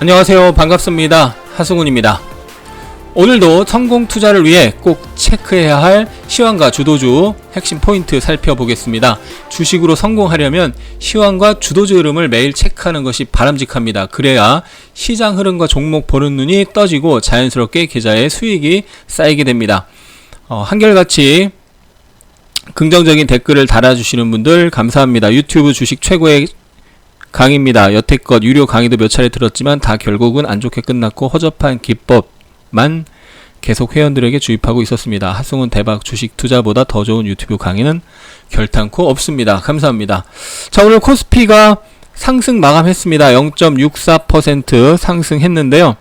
안녕하세요. 반갑습니다. 하승훈입니다. 오늘도 성공 투자를 위해 꼭 체크해야 할 시황과 주도주 핵심 포인트 살펴보겠습니다. 주식으로 성공하려면 시황과 주도주 흐름을 매일 체크하는 것이 바람직합니다. 그래야 시장 흐름과 종목 보는 눈이 떠지고 자연스럽게 계좌에 수익이 쌓이게 됩니다. 어, 한결같이 긍정적인 댓글을 달아주시는 분들 감사합니다. 유튜브 주식 최고의 강의입니다. 여태껏 유료 강의도 몇 차례 들었지만 다 결국은 안 좋게 끝났고 허접한 기법만 계속 회원들에게 주입하고 있었습니다. 하승훈 대박 주식 투자보다 더 좋은 유튜브 강의는 결탄코 없습니다. 감사합니다. 자, 오늘 코스피가 상승 마감했습니다. 0.64% 상승했는데요.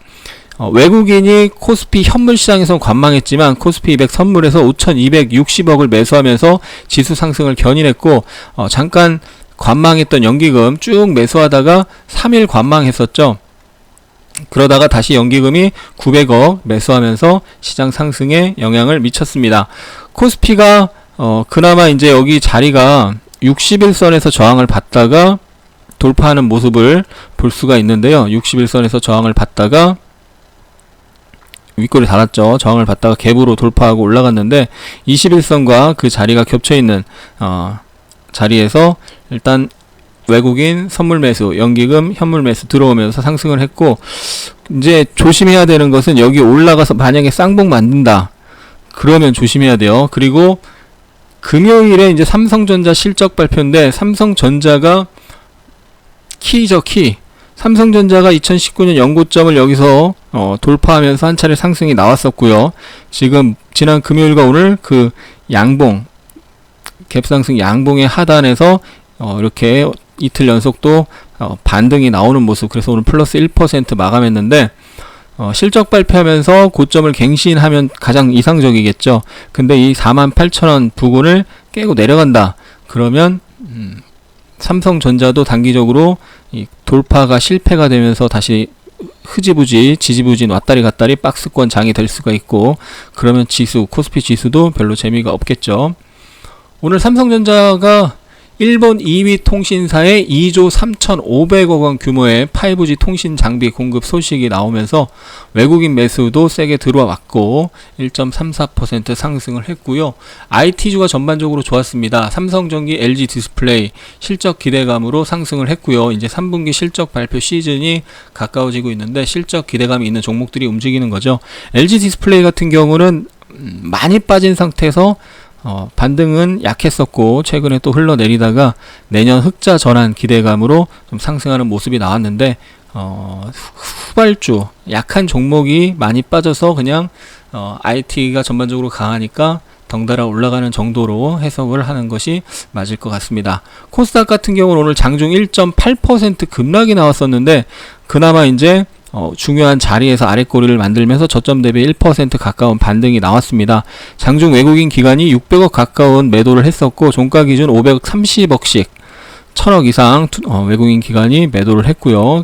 어, 외국인이 코스피 현물 시장에서 관망했지만 코스피 200 선물에서 5,260억을 매수하면서 지수 상승을 견인했고 어, 잠깐 관망했던 연기금 쭉 매수하다가 3일 관망했었죠. 그러다가 다시 연기금이 900억 매수하면서 시장 상승에 영향을 미쳤습니다. 코스피가 어 그나마 이제 여기 자리가 61선에서 저항을 받다가 돌파하는 모습을 볼 수가 있는데요. 61선에서 저항을 받다가 윗골이 닳았죠. 저항을 받다가 갭으로 돌파하고 올라갔는데 21선과 그 자리가 겹쳐 있는 어 자리에서 일단 외국인 선물 매수, 연기금, 현물 매수 들어오면서 상승을 했고 이제 조심해야 되는 것은 여기 올라가서 만약에 쌍봉 만든다. 그러면 조심해야 돼요. 그리고 금요일에 이제 삼성전자 실적 발표인데 삼성전자가 키죠, 키. 삼성전자가 2019년 연고점을 여기서 어, 돌파하면서 한 차례 상승이 나왔었고요. 지금 지난 금요일과 오늘 그 양봉 갭상승 양봉의 하단에서 어, 이렇게 이틀 연속도 어, 반등이 나오는 모습. 그래서 오늘 플러스 1% 마감했는데 어, 실적 발표하면서 고점을 갱신하면 가장 이상적이겠죠. 근데 이 48,000원 부근을 깨고 내려간다. 그러면 음, 삼성전자도 단기적으로 이 돌파가 실패가 되면서 다시 흐지부지 지지부진 왔다리 갔다리 박스권 장이 될 수가 있고 그러면 지수 코스피 지수도 별로 재미가 없겠죠. 오늘 삼성전자가 일본 2위 통신사의 2조 3,500억 원 규모의 5G 통신 장비 공급 소식이 나오면서 외국인 매수도 세게 들어왔고 1.34% 상승을 했고요. IT주가 전반적으로 좋았습니다. 삼성전기, LG 디스플레이 실적 기대감으로 상승을 했고요. 이제 3분기 실적 발표 시즌이 가까워지고 있는데 실적 기대감이 있는 종목들이 움직이는 거죠. LG 디스플레이 같은 경우는 음, 많이 빠진 상태에서 어, 반등은 약했었고 최근에 또 흘러내리다가 내년 흑자 전환 기대감으로 좀 상승하는 모습이 나왔는데 어, 후발주 약한 종목이 많이 빠져서 그냥 어, IT가 전반적으로 강하니까 덩달아 올라가는 정도로 해석을 하는 것이 맞을 것 같습니다. 코스닥 같은 경우는 오늘 장중 1.8% 급락이 나왔었는데 그나마 이제 어, 중요한 자리에서 아랫꼬리를 만들면서 저점 대비 1% 가까운 반등이 나왔습니다. 장중 외국인 기관이 600억 가까운 매도를 했었고 종가 기준 530억씩 1000억 이상 투, 어, 외국인 기관이 매도를 했고요.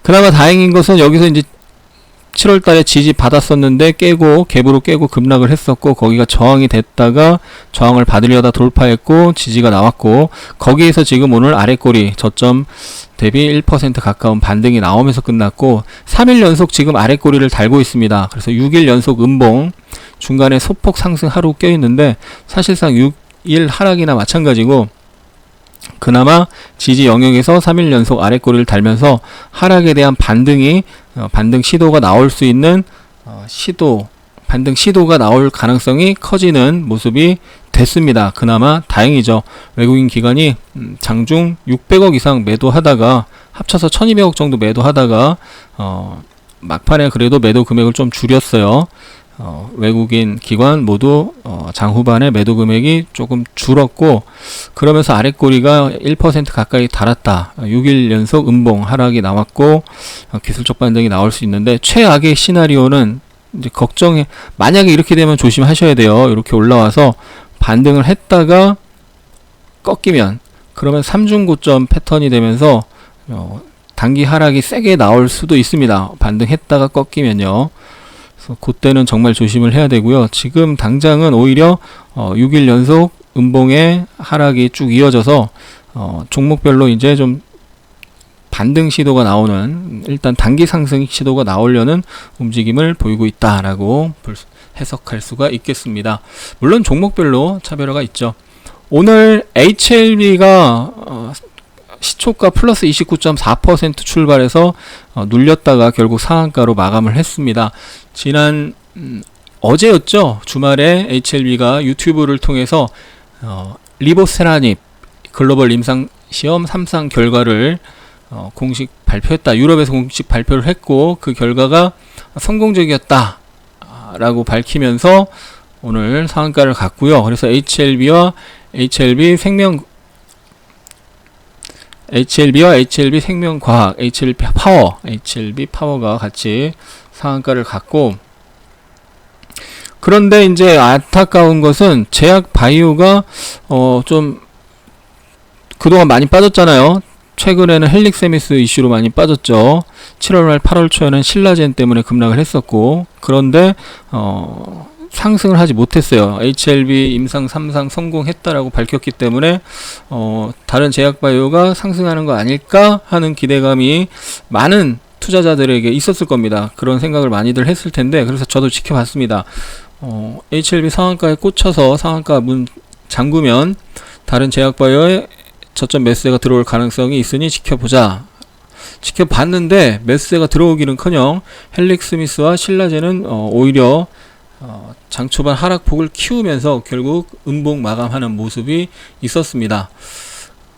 그나마 다행인 것은 여기서 이제 7월 달에 지지 받았었는데 깨고 갭으로 깨고 급락을 했었고 거기가 저항이 됐다가 저항을 받으려다 돌파했고 지지가 나왔고 거기에서 지금 오늘 아래 꼬리 저점 대비 1% 가까운 반등이 나오면서 끝났고 3일 연속 지금 아래 꼬리를 달고 있습니다. 그래서 6일 연속 음봉 중간에 소폭 상승 하루 껴 있는데 사실상 6일 하락이나 마찬가지고 그나마 지지 영역에서 3일 연속 아래꼬리를 달면서 하락에 대한 반등이 어, 반등 시도가 나올 수 있는 어, 시도 반등 시도가 나올 가능성이 커지는 모습이 됐습니다. 그나마 다행이죠. 외국인 기관이 음, 장중 600억 이상 매도하다가 합쳐서 1200억 정도 매도하다가 어, 막판에 그래도 매도 금액을 좀 줄였어요. 어, 외국인 기관 모두 어, 장 후반에 매도 금액이 조금 줄었고 그러면서 아랫꼬리가 1% 가까이 달았다. 6일 연속 음봉 하락이 나왔고 어, 기술적 반등이 나올 수 있는데 최악의 시나리오는 이제 걱정해 만약에 이렇게 되면 조심하셔야 돼요. 이렇게 올라와서 반등을 했다가 꺾이면 그러면 3중 고점 패턴이 되면서 어, 단기 하락이 세게 나올 수도 있습니다. 반등했다가 꺾이면요. 그래서 그때는 정말 조심을 해야 되고요. 지금 당장은 오히려 어, 6일 연속 음봉의 하락이 쭉 이어져서 어, 종목별로 이제 좀 반등 시도가 나오는 일단 단기 상승 시도가 나오려는 움직임을 보이고 있다라고 해석할 수가 있겠습니다. 물론 종목별로 차별화가 있죠. 오늘 HLB가 어, 시초가 플러스 29.4% 출발해서 어, 눌렸다가 결국 상한가로 마감을 했습니다. 지난 음, 어제였죠. 주말에 HLB가 유튜브를 통해서 어, 리보세라닙 글로벌 임상 시험 3상 결과를 어, 공식 발표했다. 유럽에서 공식 발표를 했고 그 결과가 성공적이었다. 아, 라고 밝히면서 오늘 상한가를 갔고요. 그래서 HLB와 HLB 생명 HLB와 HLB 생명과학, HLB 파워, HLB 파워가 같이 상한가를 갔고 그런데 이제 안타까운 것은 제약 바이오가 어 좀 그동안 많이 빠졌잖아요. 최근에는 헬릭세미스 이슈로 많이 빠졌죠. 7월 말 8월 초에는 신라젠 때문에 급락을 했었고 그런데 어 상승을 하지 못했어요. HLB 임상 3상 성공했다라고 밝혔기 때문에 어 다른 제약 바이오가 상승하는 거 아닐까 하는 기대감이 많은 투자자들에게 있었을 겁니다. 그런 생각을 많이들 했을 텐데 그래서 저도 지켜봤습니다. 어, HLB 상한가에 꽂혀서 상한가 문 잠그면 다른 제약바이오에 저점 매수세가 들어올 가능성이 있으니 지켜보자. 지켜봤는데 매수세가 들어오기는커녕 헬릭 스미스와 신라제는 어, 오히려 어, 장 초반 하락폭을 키우면서 결국 음봉 마감하는 모습이 있었습니다.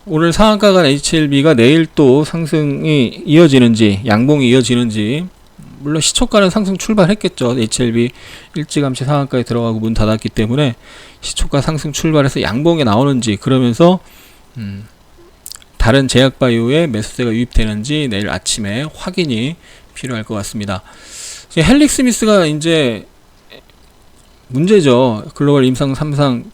오늘 상한가 간 HLB가 내일 또 상승이 이어지는지 양봉이 이어지는지 물론 시초가는 상승 출발했겠죠. HLB 일찌감치 상한가에 들어가고 문 닫았기 때문에 시초가 상승 출발해서 양봉에 나오는지 그러면서 음, 다른 제약바이오의 매수세가 유입되는지 내일 아침에 확인이 필요할 것 같습니다. 이제 헬릭 스미스가 이제 문제죠. 글로벌 임상 3상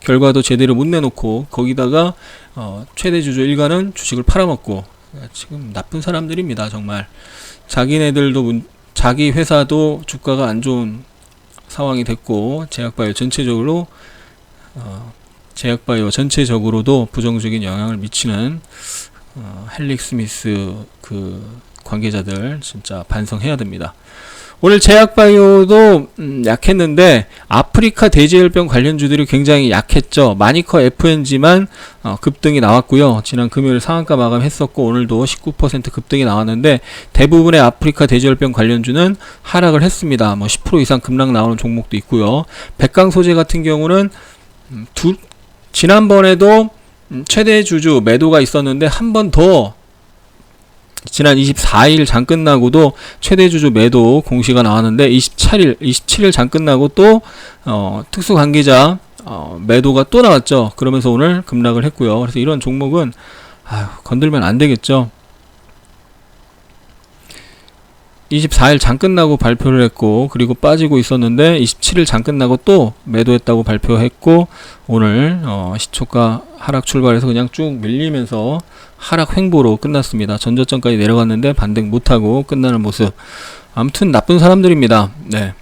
결과도 제대로 못 내놓고 거기다가 어, 최대 주주 일가는 주식을 팔아먹고 지금 나쁜 사람들입니다. 정말 자기네들도 문, 자기 회사도 주가가 안 좋은 상황이 됐고 제약바이오 전체적으로 어, 제약바이오 전체적으로도 부정적인 영향을 미치는 어, 헬릭 스미스 그 관계자들 진짜 반성해야 됩니다. 오늘 제약바이오도 음, 약했는데 아프리카 돼지열병 관련주들이 굉장히 약했죠. 마니커 FNG만 어, 급등이 나왔고요. 지난 금요일 상한가 마감했었고 오늘도 19% 급등이 나왔는데 대부분의 아프리카 돼지열병 관련주는 하락을 했습니다. 뭐 10% 이상 급락 나오는 종목도 있고요. 백강 소재 같은 경우는 음, 두 지난번에도 음, 최대 주주 매도가 있었는데 한 번 더 지난 24일 장 끝나고도 최대 주주 매도 공시가 나왔는데 27일 27일 장 끝나고 또 어, 특수 관계자 어, 매도가 또 나왔죠. 그러면서 오늘 급락을 했고요. 그래서 이런 종목은 아유, 건들면 안 되겠죠. 24일 장 끝나고 발표를 했고 그리고 빠지고 있었는데 27일 장 끝나고 또 매도했다고 발표했고 오늘 어, 시초가 하락 출발해서 그냥 쭉 밀리면서 하락 횡보로 끝났습니다. 전저점까지 내려갔는데 반등 못하고 끝나는 모습. 아무튼 나쁜 사람들입니다. 네.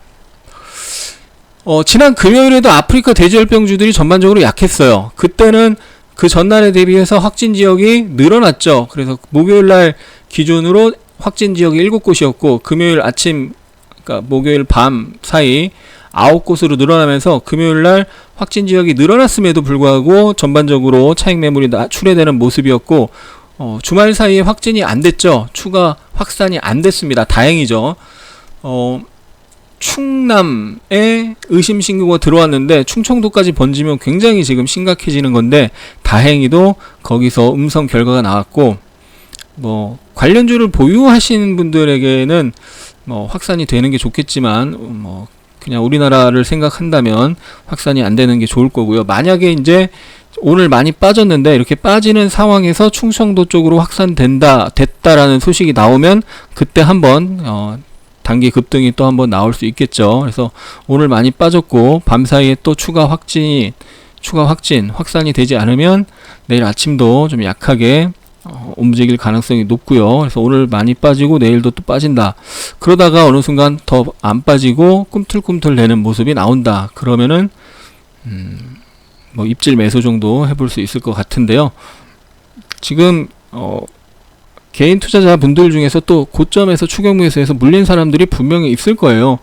어, 지난 금요일에도 아프리카 돼지열병주들이 전반적으로 약했어요. 그때는 그 전날에 대비해서 확진 지역이 늘어났죠. 그래서 목요일 날 기준으로 확진 지역이 7곳이었고 금요일 아침 그러니까 목요일 밤 사이 9곳으로 늘어나면서 금요일 날 확진 지역이 늘어났음에도 불구하고 전반적으로 차익 매물이 나- 출회되는 모습이었고 어, 주말 사이에 확진이 안 됐죠. 추가 확산이 안 됐습니다. 다행이죠. 어, 충남에 의심 신고가 들어왔는데 충청도까지 번지면 굉장히 지금 심각해지는 건데 다행히도 거기서 음성 결과가 나왔고 뭐 관련주를 보유하시는 분들에게는 뭐 확산이 되는 게 좋겠지만 어, 뭐 그냥 우리나라를 생각한다면 확산이 안 되는 게 좋을 거고요. 만약에 이제 오늘 많이 빠졌는데 이렇게 빠지는 상황에서 충청도 쪽으로 확산된다 됐다라는 소식이 나오면 그때 한번 어 단기 급등이 또 한번 나올 수 있겠죠. 그래서 오늘 많이 빠졌고 밤 사이에 또 추가 확진이 추가 확진 확산이 되지 않으면 내일 아침도 좀 약하게 어, 움직일 가능성이 높고요. 그래서 오늘 많이 빠지고 내일도 또 빠진다. 그러다가 어느 순간 더 안 빠지고 꿈틀꿈틀 되는 모습이 나온다. 그러면은 음, 뭐 입질 매수 정도 해볼 수 있을 것 같은데요. 지금 어, 개인 투자자 분들 중에서 또 고점에서 추격 매수해서 물린 사람들이 분명히 있을 거예요.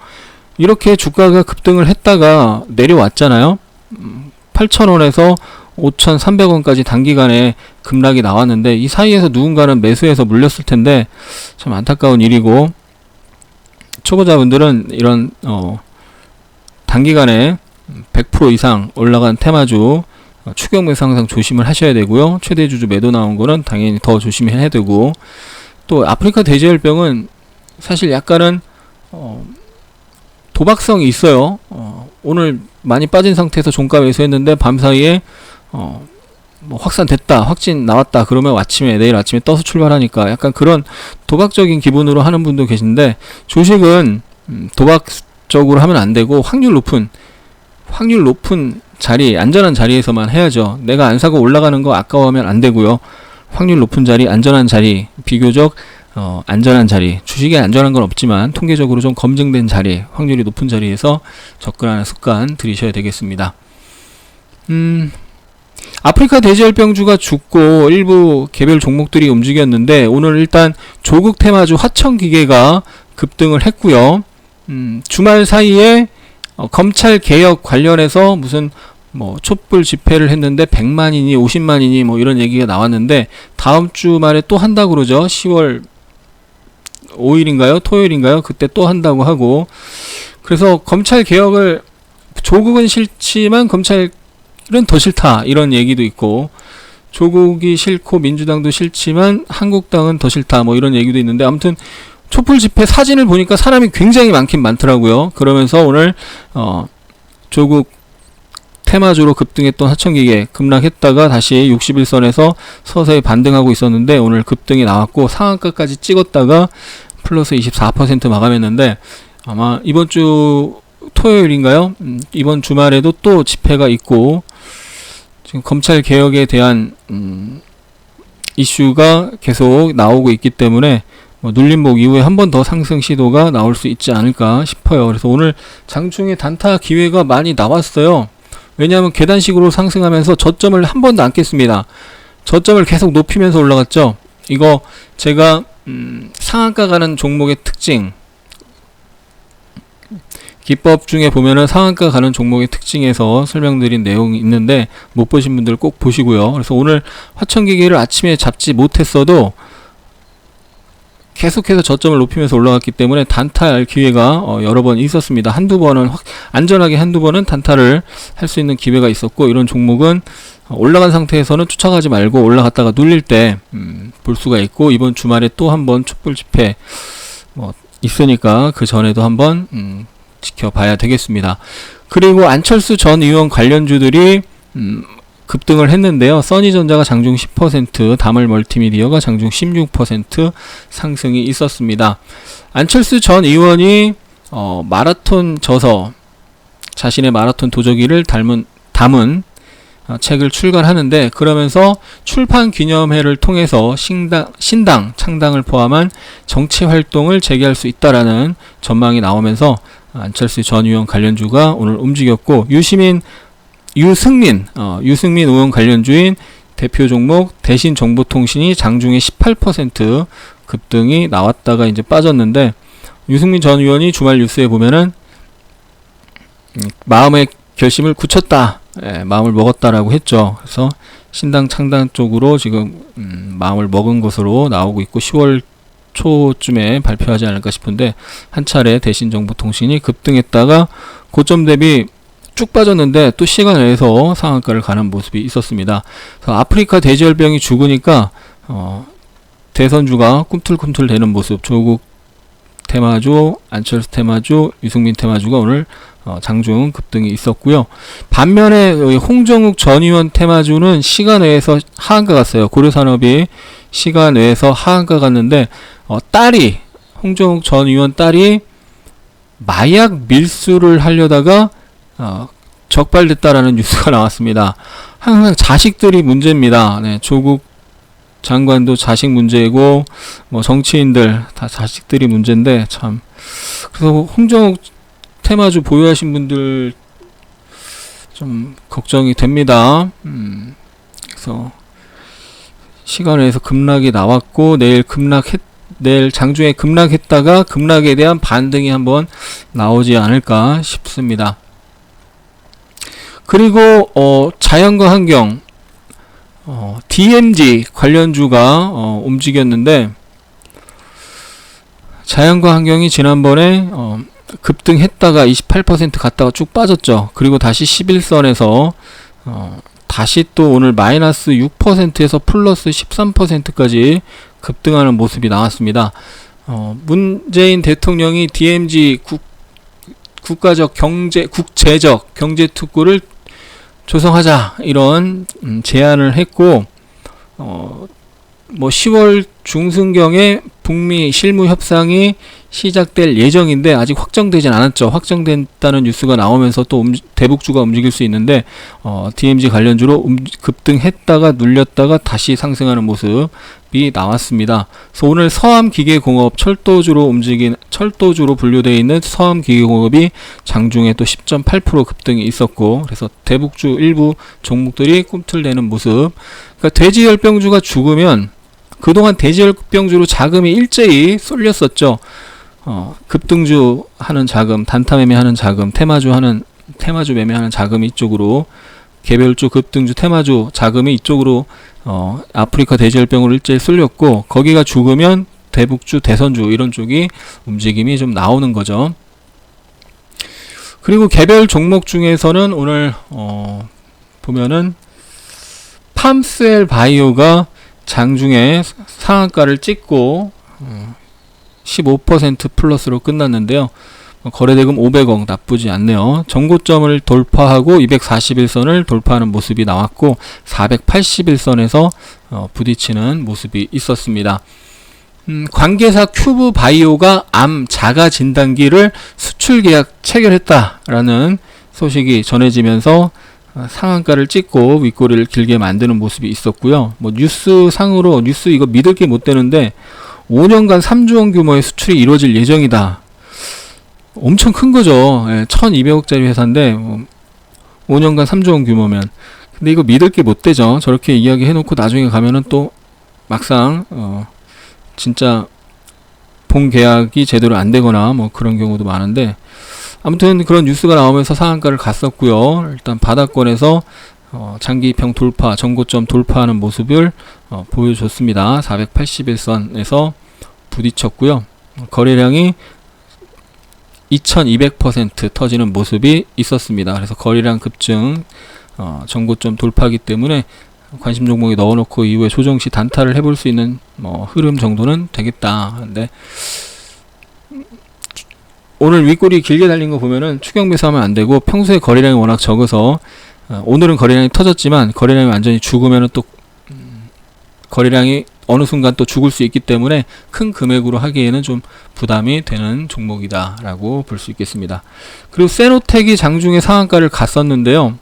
이렇게 주가가 급등을 했다가 내려왔잖아요. 8,000원에서 5,300원까지 단기간에 급락이 나왔는데 이 사이에서 누군가는 매수해서 물렸을 텐데 참 안타까운 일이고 초보자분들은 이런 어 단기간에 100% 이상 올라간 테마주 어, 추격 매수 항상 조심을 하셔야 되고요. 최대 주주 매도 나온 거는 당연히 더 조심해야 되고 또 아프리카 돼지열병은 사실 약간은 어 도박성이 있어요. 어 오늘 많이 빠진 상태에서 종가 매수했는데 밤 사이에 어, 뭐 확산됐다, 확진 나왔다, 그러면 아침에, 내일 아침에 떠서 출발하니까 약간 그런 도박적인 기분으로 하는 분도 계신데, 주식은 음, 도박 적으로 하면 안 되고, 확률 높은, 확률 높은 자리, 안전한 자리에서만 해야죠. 내가 안 사고 올라가는 거 아까워하면 안 되고요. 확률 높은 자리, 안전한 자리, 비교적 어, 안전한 자리, 주식에 안전한 건 없지만 통계적으로 좀 검증된 자리, 확률이 높은 자리에서 접근하는 습관 들이셔야 되겠습니다. 음, 아프리카 돼지열병주가 죽고 일부 개별 종목들이 움직였는데 오늘 일단 조국 테마주 화천기계가 급등을 했고요. 음, 주말 사이에 어, 검찰 개혁 관련해서 무슨 뭐 촛불 집회를 했는데 100만이니 50만이니 뭐 이런 얘기가 나왔는데 다음 주말에 또 한다고 그러죠. 10월 5일인가요? 토요일인가요? 그때 또 한다고 하고 그래서 검찰 개혁을 조국은 싫지만 검찰 이런 더 싫다 이런 얘기도 있고 조국이 싫고 민주당도 싫지만 한국당은 더 싫다 뭐 이런 얘기도 있는데 아무튼 촛불 집회 사진을 보니까 사람이 굉장히 많긴 많더라고요. 그러면서 오늘 어 조국 테마주로 급등했던 하천기계 급락했다가 다시 61선에서 서서히 반등하고 있었는데 오늘 급등이 나왔고 상한가까지 찍었다가 플러스 24% 마감했는데 아마 이번 주 토요일인가요? 음, 이번 주말에도 또 집회가 있고 지금 검찰 개혁에 대한 음, 이슈가 계속 나오고 있기 때문에 뭐 눌림목 이후에 한 번 더 상승 시도가 나올 수 있지 않을까 싶어요. 그래서 오늘 장중에 단타 기회가 많이 나왔어요. 왜냐하면 계단식으로 상승하면서 저점을 한 번도 안 깼습니다. 저점을 계속 높이면서 올라갔죠. 이거 제가 음, 상한가 가는 종목의 특징 기법 중에 보면은 상한가 가는 종목의 특징에서 설명드린 내용이 있는데 못 보신 분들 꼭 보시고요. 그래서 오늘 화천기계를 아침에 잡지 못했어도 계속해서 저점을 높이면서 올라갔기 때문에 단타할 기회가 어, 여러 번 있었습니다. 한두 번은 확, 안전하게 한두 번은 단타를 할 수 있는 기회가 있었고 이런 종목은 어, 올라간 상태에서는 쫓아가지 말고 올라갔다가 눌릴 때볼 음, 수가 있고 이번 주말에 또 한번 촛불 집회 뭐 있으니까 그 전에도 한번 음, 지켜봐야 되겠습니다. 그리고 안철수 전 의원 관련주들이 음, 급등을 했는데요. 써니전자가 장중 10%, 다물 멀티미디어가 장중 16% 상승이 있었습니다. 안철수 전 의원이 어, 마라톤 저서 자신의 마라톤 도저기를 닮은 담은 어, 책을 출간하는데 그러면서 출판 기념회를 통해서 신당, 신당 창당을 포함한 정치 활동을 재개할 수 있다라는 전망이 나오면서 안철수 전 의원 관련주가 오늘 움직였고 유시민 유승민 어, 유승민 의원 관련 주인 대표 종목 대신 정보통신이 장중에 18% 급등이 나왔다가 이제 빠졌는데 유승민 전 의원이 주말 뉴스에 보면은 음, 마음의 결심을 굳혔다, 예, 마음을 먹었다라고 했죠. 그래서 신당 창당 쪽으로 지금 음, 마음을 먹은 것으로 나오고 있고 10월 초쯤에 발표하지 않을까 싶은데 한 차례 대신 정보통신이 급등했다가 고점 대비 쭉 빠졌는데 또 시간 내에서 상한가를 가는 모습이 있었습니다. 아프리카 돼지열병이 죽으니까 어, 대선주가 꿈틀꿈틀 되는 모습 조국 테마주, 안철수 테마주, 유승민 테마주가 오늘 어, 장중 급등이 있었고요. 반면에 홍정욱 전 의원 테마주는 시간 외에서 하한가 갔어요. 고려산업이 시간 외에서 하한가 갔는데 어, 딸이 홍정욱 전 의원 딸이 마약 밀수를 하려다가 어, 적발됐다라는 뉴스가 나왔습니다. 항상 자식들이 문제입니다. 네, 조국 장관도 자식 문제고 뭐 정치인들 다 자식들이 문제인데 참 그래서 홍정욱 테마주 보유하신 분들 좀 걱정이 됩니다. 음, 그래서 시간에서 급락이 나왔고 내일 급락했 내일 장중에 급락했다가 급락에 대한 반등이 한번 나오지 않을까 싶습니다. 그리고 어, 자연과 환경 어, DMG 관련주가 어, 움직였는데 자연과 환경이 지난번에 어, 급등했다가 28% 갔다가 쭉 빠졌죠. 그리고 다시 11선에서 어, 다시 또 오늘 마이너스 6%에서 플러스 13%까지 급등하는 모습이 나왔습니다. 어, 문재인 대통령이 DMZ 국, 국가적 경제 국제적 경제 특구를 조성하자 이런 음, 제안을 했고 어, 뭐 10월 중순경에 북미 실무 협상이 시작될 예정인데 아직 확정되진 않았죠. 확정됐다는 뉴스가 나오면서 또 움, 대북주가 움직일 수 있는데 어, DMZ 관련주로 움, 급등했다가 눌렸다가 다시 상승하는 모습이 나왔습니다. 그래서 오늘 서암기계공업 철도주로 움직인 철도주로 분류되어 있는 서암기계공업이 장중에 또 10.8% 급등이 있었고 그래서 대북주 일부 종목들이 꿈틀대는 모습. 그러니까 돼지열병주가 죽으면 그동안 돼지열병주로 자금이 일제히 쏠렸었죠. 어, 급등주 하는 자금, 단타 매매하는 자금, 테마주 하는 테마주 매매하는 자금이 이쪽으로 개별주 급등주 테마주 자금이 이쪽으로 어, 아프리카 돼지열병으로 일제히 쏠렸고 거기가 죽으면 대북주 대선주 이런 쪽이 움직임이 좀 나오는 거죠. 그리고 개별 종목 중에서는 오늘 어, 보면은 팜스엘 바이오가 장중에 상한가를 찍고 어, 15% 플러스로 끝났는데요. 어, 거래대금 500억 나쁘지 않네요. 정고점을 돌파하고 241선을 돌파하는 모습이 나왔고 481선에서 어, 부딪히는 모습이 있었습니다. 음, 관계사 큐브 바이오가 암 자가 진단기를 수출 계약 체결했다라는 소식이 전해지면서 어, 상한가를 찍고 윗꼬리를 길게 만드는 모습이 있었고요. 뭐 뉴스 상으로 뉴스 이거 믿을 게 못 되는데 5년간 3조 원 규모의 수출이 이루어질 예정이다. 엄청 큰 거죠. 예, 1200억짜리 회사인데 뭐 5년간 3조 원 규모면 근데 이거 믿을 게 못 되죠. 저렇게 이야기 해놓고 나중에 가면은 또 막상 어 진짜 본 계약이 제대로 안 되거나 뭐 그런 경우도 많은데 아무튼 그런 뉴스가 나오면서 상한가를 갔었고요. 일단 바닥권에서 어, 장기평 돌파, 전고점 돌파하는 모습을 어, 보여줬습니다. 481선에서 부딪혔고요. 거래량이 2200% 터지는 모습이 있었습니다. 그래서 거래량 급증, 어, 전고점 돌파하기 때문에 관심 종목에 넣어놓고 이후에 조정 시 단타를 해볼 수 있는 뭐 흐름 정도는 되겠다. 근데 오늘 윗골이 길게 달린 거 보면은 추경 매수하면 안 되고 평소에 거래량이 워낙 적어서 어, 오늘은 거래량이 터졌지만 거래량이 완전히 죽으면은 또 음, 거래량이 어느 순간 또 죽을 수 있기 때문에 큰 금액으로 하기에는 좀 부담이 되는 종목이다라고 볼 수 있겠습니다. 그리고 세노텍이 장중에 상한가를 갔었는데요.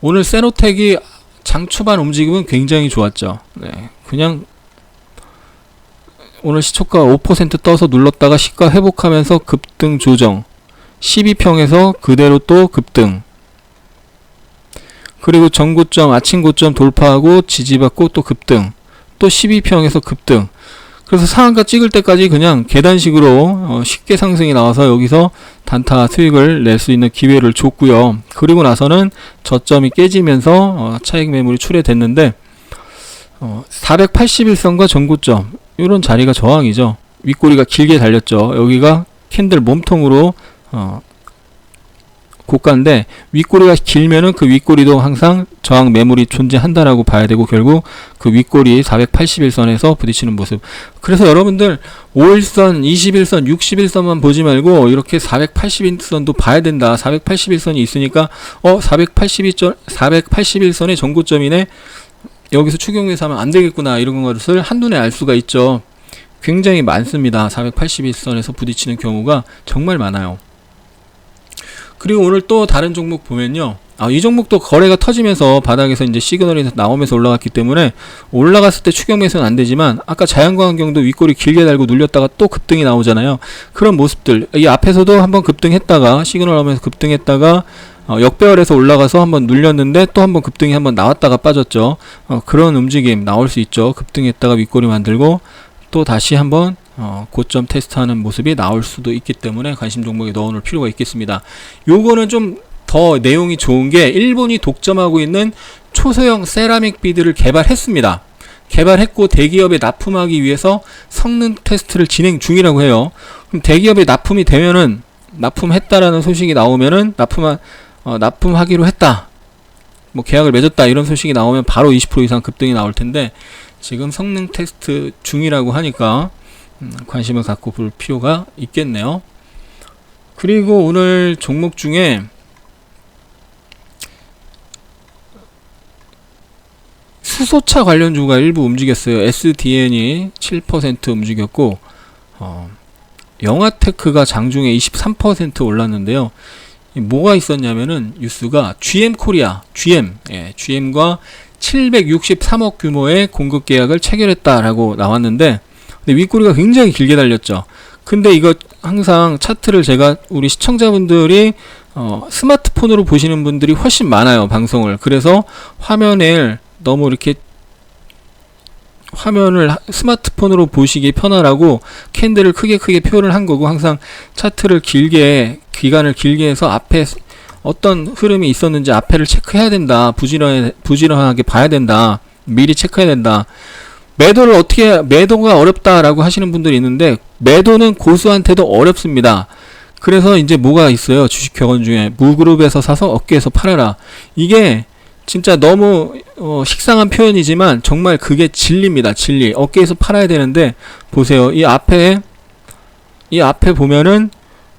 오늘 세노텍이 장 초반 움직임은 굉장히 좋았죠. 네, 그냥 오늘 시초가 5% 떠서 눌렀다가 시가 회복하면서 급등 조정. 12평에서 그대로 또 급등. 그리고 전고점 아침 고점 돌파하고 지지받고 또 급등. 또 12평에서 급등. 그래서 상한가 찍을 때까지 그냥 계단식으로 어 쉽게 상승이 나와서 여기서 단타 수익을 낼 수 있는 기회를 줬고요. 그리고 나서는 저점이 깨지면서 어 차익 매물이 출회됐는데 어 481선과 전고점 이런 자리가 저항이죠. 윗꼬리가 길게 달렸죠. 여기가 캔들 몸통으로 어, 고가인데 윗꼬리가 길면은 그 윗꼬리도 항상 저항 매물이 존재한다라고 봐야 되고 결국 그 윗꼬리 481선에서 부딪히는 모습. 그래서 여러분들 5일선, 21선, 61선만 보지 말고 이렇게 481선도 봐야 된다. 481선이 있으니까 어 482점 481선의 전고점이네. 여기서 추경해서 하면 안 되겠구나 이런 것을 한눈에 알 수가 있죠. 굉장히 많습니다. 481선에서 부딪히는 경우가 정말 많아요. 그리고 오늘 또 다른 종목 보면요. 아, 이 종목도 거래가 터지면서 바닥에서 이제 시그널이 나오면서 올라갔기 때문에 올라갔을 때 추경 매수는 안 되지만 아까 자연광경도 윗골이 길게 달고 눌렸다가 또 급등이 나오잖아요. 그런 모습들 이 앞에서도 한번 급등했다가 시그널 오면서 급등했다가 어, 역배열에서 올라가서 한번 눌렸는데 또 한번 급등이 한번 나왔다가 빠졌죠. 어, 그런 움직임 나올 수 있죠. 급등했다가 윗꼬리 만들고 또 다시 한번 어, 고점 테스트하는 모습이 나올 수도 있기 때문에 관심 종목에 넣어놓을 필요가 있겠습니다. 요거는 좀 더 내용이 좋은 게 일본이 독점하고 있는 초소형 세라믹 비드를 개발했습니다. 개발했고 대기업에 납품하기 위해서 성능 테스트를 진행 중이라고 해요. 그럼 대기업에 납품이 되면은 납품했다라는 소식이 나오면은 납품 어, 납품하기로 했다. 뭐 계약을 맺었다 이런 소식이 나오면 바로 20% 이상 급등이 나올 텐데 지금 성능 테스트 중이라고 하니까 음, 관심을 갖고 볼 필요가 있겠네요. 그리고 오늘 종목 중에 수소차 관련주가 일부 움직였어요. SDN이 7% 움직였고 어, 영화테크가 장중에 23% 올랐는데요. 이 뭐가 있었냐면은 뉴스가 GM 코리아, GM, 예, GM과 763억 규모의 공급 계약을 체결했다라고 나왔는데 근데 윗꼬리가 굉장히 길게 달렸죠. 근데 이거 항상 차트를 제가 우리 시청자분들이 어, 스마트폰으로 보시는 분들이 훨씬 많아요 방송을 그래서 화면을 너무 이렇게 화면을 하- 스마트폰으로 보시기 편하라고 캔들을 크게 크게 표현을 한 거고 항상 차트를 길게 기간을 길게 해서 앞에 어떤 흐름이 있었는지 앞에를 체크해야 된다. 부지런해, 부지런하게 봐야 된다. 미리 체크해야 된다. 매도를 어떻게 매도가 어렵다라고 하시는 분들이 있는데 매도는 고수한테도 어렵습니다. 그래서 이제 뭐가 있어요? 주식 격언 중에. 무그룹에서 사서 어깨에서 팔아라. 이게 진짜 너무 어, 식상한 표현이지만 정말 그게 진리입니다. 진리. 어깨에서 팔아야 되는데 보세요. 이 앞에 이 앞에 보면은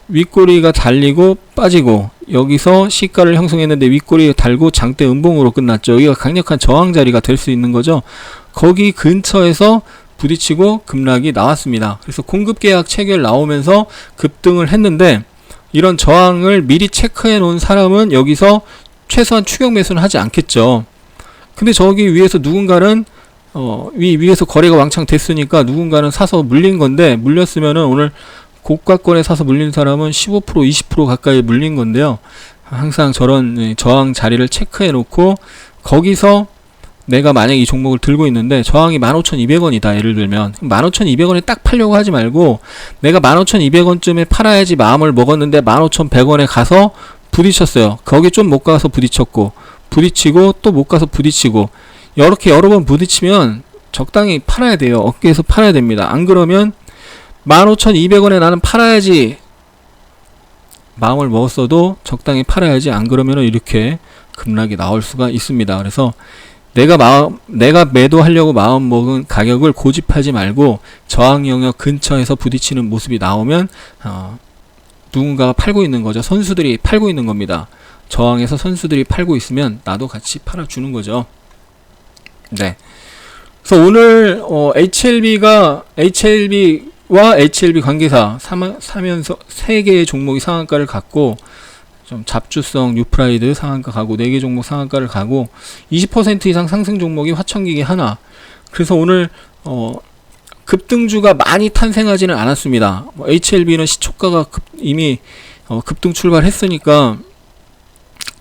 윗꼬리가 달리고 빠지고 여기서 시가를 형성했는데 윗꼬리 달고 장대 음봉으로 끝났죠. 여기가 강력한 저항 자리가 될 수 있는 거죠. 거기 근처에서 부딪히고 급락이 나왔습니다. 그래서 공급 계약 체결 나오면서 급등을 했는데 이런 저항을 미리 체크해 놓은 사람은 여기서 최소한 추격 매수는 하지 않겠죠. 근데 저기 위에서 누군가는 어, 위 위에서 거래가 왕창 됐으니까 누군가는 사서 물린 건데 물렸으면은 오늘 고가권에 사서 물린 사람은 15% 20% 가까이 물린 건데요. 항상 저런 예, 저항 자리를 체크해 놓고 거기서 내가 만약 이 종목을 들고 있는데 저항이 15,200원이다 예를 들면 15,200원에 딱 팔려고 하지 말고 내가 15,200원쯤에 팔아야지 마음을 먹었는데 15,100원에 가서 부딪혔어요. 거기 좀 못 가서 부딪혔고 부딪히고 또 못 가서 부딪히고 이렇게 여러 번 부딪히면 적당히 팔아야 돼요. 어깨에서 팔아야 됩니다. 안 그러면 15,200원에 나는 팔아야지 마음을 먹었어도 적당히 팔아야지 안 그러면 이렇게 급락이 나올 수가 있습니다. 그래서 내가 마음 내가 매도하려고 마음 먹은 가격을 고집하지 말고 저항 영역 근처에서 부딪히는 모습이 나오면 어, 누군가가 팔고 있는 거죠. 선수들이 팔고 있는 겁니다. 저항에서 선수들이 팔고 있으면 나도 같이 팔아주는 거죠. 네. 그래서 오늘 어, HLB가 HLB와 HLB 관계사 사마, 사면서 세 개의 종목이 상한가를 갖고 좀 잡주성 뉴프라이드 상한가 가고 네 개 종목 상한가를 가고 20% 이상 상승 종목이 화천기기 하나. 그래서 오늘 어, 급등주가 많이 탄생하지는 않았습니다. 뭐 HLB는 시초가가 급, 이미 어, 급등 출발했으니까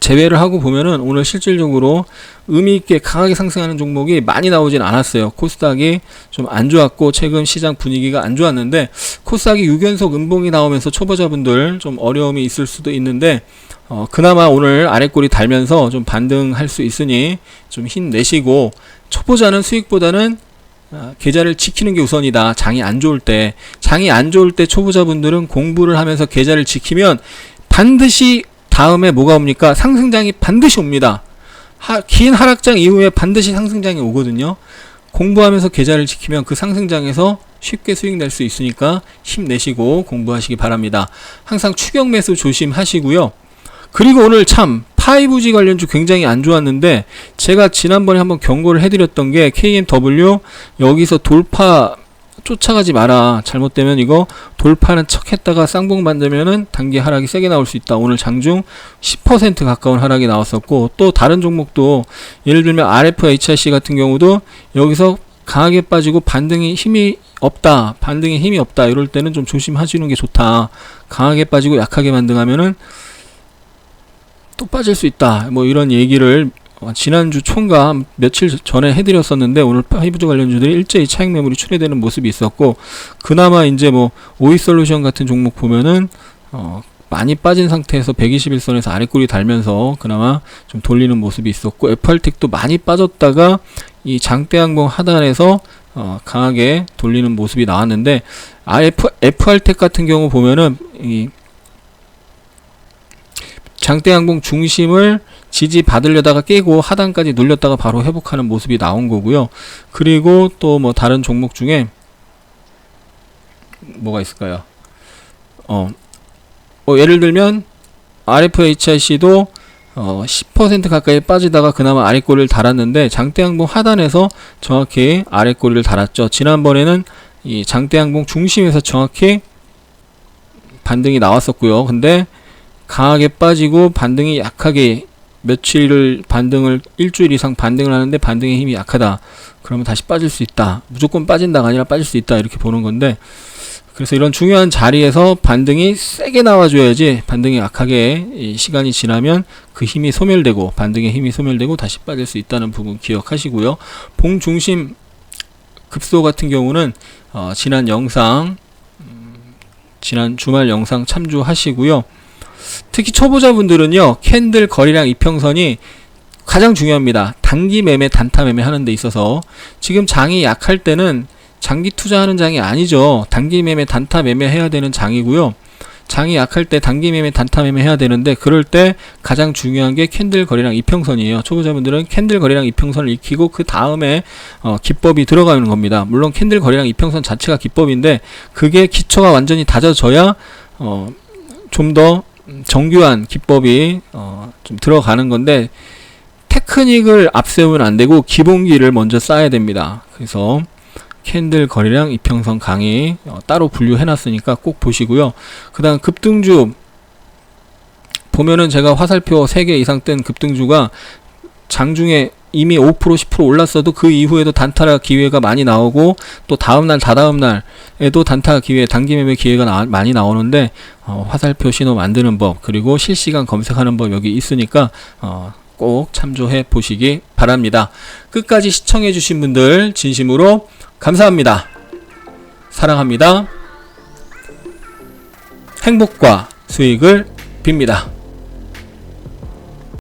제외를 하고 보면은 오늘 실질적으로 의미 있게 강하게 상승하는 종목이 많이 나오진 않았어요. 코스닥이 좀 안 좋았고 최근 시장 분위기가 안 좋았는데 코스닥이 6연속 음봉이 나오면서 초보자분들 좀 어려움이 있을 수도 있는데 어, 그나마 오늘 아래꼬리 달면서 좀 반등할 수 있으니 좀 힘내시고 초보자는 수익보다는 아, 계좌를 지키는 게 우선이다. 장이 안 좋을 때, 장이 안 좋을 때 초보자분들은 공부를 하면서 계좌를 지키면 반드시 다음에 뭐가 옵니까? 상승장이 반드시 옵니다. 하, 긴 하락장 이후에 반드시 상승장이 오거든요. 공부하면서 계좌를 지키면 그 상승장에서 쉽게 수익 낼 수 있으니까 힘내시고 공부하시기 바랍니다. 항상 추격 매수 조심하시고요. 그리고 오늘 참 5G 관련주 굉장히 안 좋았는데 제가 지난번에 한번 경고를 해드렸던 게 KMW 여기서 돌파 쫓아가지 마라. 잘못되면 이거 돌파는 척 했다가 쌍봉 만들면은 단기 하락이 세게 나올 수 있다. 오늘 장중 10% 가까운 하락이 나왔었고 또 다른 종목도 예를 들면 RFHIC 같은 경우도 여기서 강하게 빠지고 반등이 힘이 없다. 반등에 힘이 없다. 이럴 때는 좀 조심하시는 게 좋다. 강하게 빠지고 약하게 반등하면은 또 빠질 수 있다. 뭐 이런 얘기를 어, 지난주 총과 며칠 전에 해드렸었는데 오늘 하이브즈 관련주들이 일제히 차익 매물이 출회되는 모습이 있었고 그나마 이제 뭐 오이솔루션 같은 종목 보면은 어 많이 빠진 상태에서 121선에서 아래꼬리 달면서 그나마 좀 돌리는 모습이 있었고 FR텍도 많이 빠졌다가 이 장대항공 하단에서 어 강하게 돌리는 모습이 나왔는데 IF, FR텍 같은 경우 보면은 이 장대항공 중심을 지지 받으려다가 깨고 하단까지 눌렸다가 바로 회복하는 모습이 나온 거고요. 그리고 또 뭐 다른 종목 중에 뭐가 있을까요? 어, 뭐 예를 들면 RFHIC도 어, 10% 가까이 빠지다가 그나마 아래 꼬리를 달았는데 장대항공 하단에서 정확히 아래 꼬리를 달았죠. 지난번에는 이 장대항공 중심에서 정확히 반등이 나왔었고요. 근데 강하게 빠지고 반등이 약하게 며칠을 반등을 일주일 이상 반등을 하는데 반등의 힘이 약하다. 그러면 다시 빠질 수 있다. 무조건 빠진다가 아니라 빠질 수 있다. 이렇게 보는 건데 그래서 이런 중요한 자리에서 반등이 세게 나와줘야지 반등이 약하게 이 시간이 지나면 그 힘이 소멸되고 반등의 힘이 소멸되고 다시 빠질 수 있다는 부분 기억하시고요. 봉 중심 급소 같은 경우는 어, 지난 영상 음, 지난 주말 영상 참조하시고요. 특히 초보자분들은요 캔들 거리량 이평선이 가장 중요합니다. 단기 매매, 단타 매매 하는 데 있어서 지금 장이 약할 때는 장기 투자하는 장이 아니죠. 단기 매매, 단타 매매 해야 되는 장이고요. 장이 약할 때 단기 매매, 단타 매매 해야 되는데 그럴 때 가장 중요한 게 캔들 거리량 이평선이에요. 초보자분들은 캔들 거리량 이평선을 익히고 그 다음에 어, 기법이 들어가는 겁니다. 물론 캔들 거리량 이평선 자체가 기법인데 그게 기초가 완전히 다져져야 어, 좀더 정교한 기법이 어, 좀 들어가는 건데 테크닉을 앞세우면 안 되고 기본기를 먼저 쌓아야 됩니다. 그래서 캔들 거리량 이평선 강의 어, 따로 분류해 놨으니까 꼭 보시고요. 그다음 급등주 보면은 제가 화살표 3개 이상 뜬 급등주가 장중에 이미 5% 10% 올랐어도 그 이후에도 단타 기회가 많이 나오고 또 다음 날 다다음 날에도 단타 기회 단기 매매 기회가 나, 많이 나오는데 어, 화살표 신호 만드는 법 그리고 실시간 검색하는 법 여기 있으니까 어, 꼭 참조해 보시기 바랍니다. 끝까지 시청해 주신 분들 진심으로 감사합니다. 사랑합니다. 행복과 수익을 빕니다.